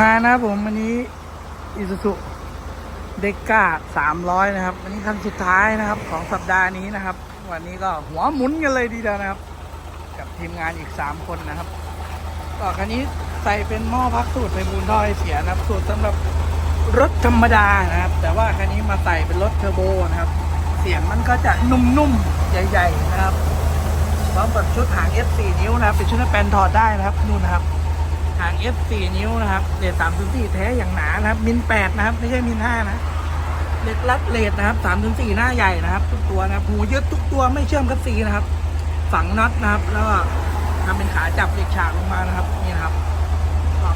งานนะผมวันนี้อิสุสุเดก้าสามร้อยนะครับ วันนี้คันสุดท้ายนะครับของสัปดาห์นี้นะครับ วันนี้ก็หัวหมุนกันเลยดีเดียวนะครับ กับทีมงานอีกสามคนนะครับก็คันนี้ใส่เป็นหม้อพักสูตรไฟบูนท่อไอเสียนะครับ สูตรสำหรับรถธรรมดานะครับ แต่ว่าคันนี้มาใส่เป็นรถเทอร์โบนะครับ เสียงมันก็จะนุ่มๆใหญ่ ๆ นะครับพร้อมกับชุดหาง F4 นิ้วนะครับเป็นชุดแปนถอดได้นะครับนู่นนะครับาง F4 นิ้วนะครับเลท3.4แท้อย่างหนานะครับ มิน 8 นะครับ ไม่ใช่มิน 5 นะเลทรัดเลทนะครับ3.4หน้าใหญ่นะครับ ทุกตัวนะครับหูยึดทุกตัวไม่เชื่อมคัสซีนะครับ ฝังน็อตนะครับ แล้วก็ทำเป็นขาจับเหล็กฉากลงมานะครับนี่นะครับก็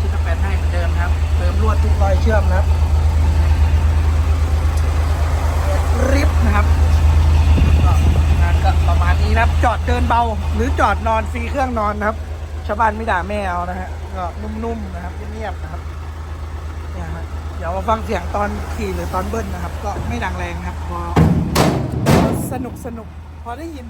ชุดแปนให้เหมือนเดิมครับเติมลวดทุกรอยเชื่อมนะครับริบนะครับก็งานก็ประมาณนี้นะครับ จอดเดินเบา หรือจอดนอนฟรีเครื่องนอนนะครับ ชาวบ้านไม่ด่าแม่เอานะฮะก็นุ่มๆนะครับเงียบๆนะครับเนี่ยฮะเดี๋ยวมาฟังเสียงตอนขี่หรือตอนเบิ้ลนะครับ ก็ไม่ดังแรงนะครับพอสนุกสนุกพอได้ยิน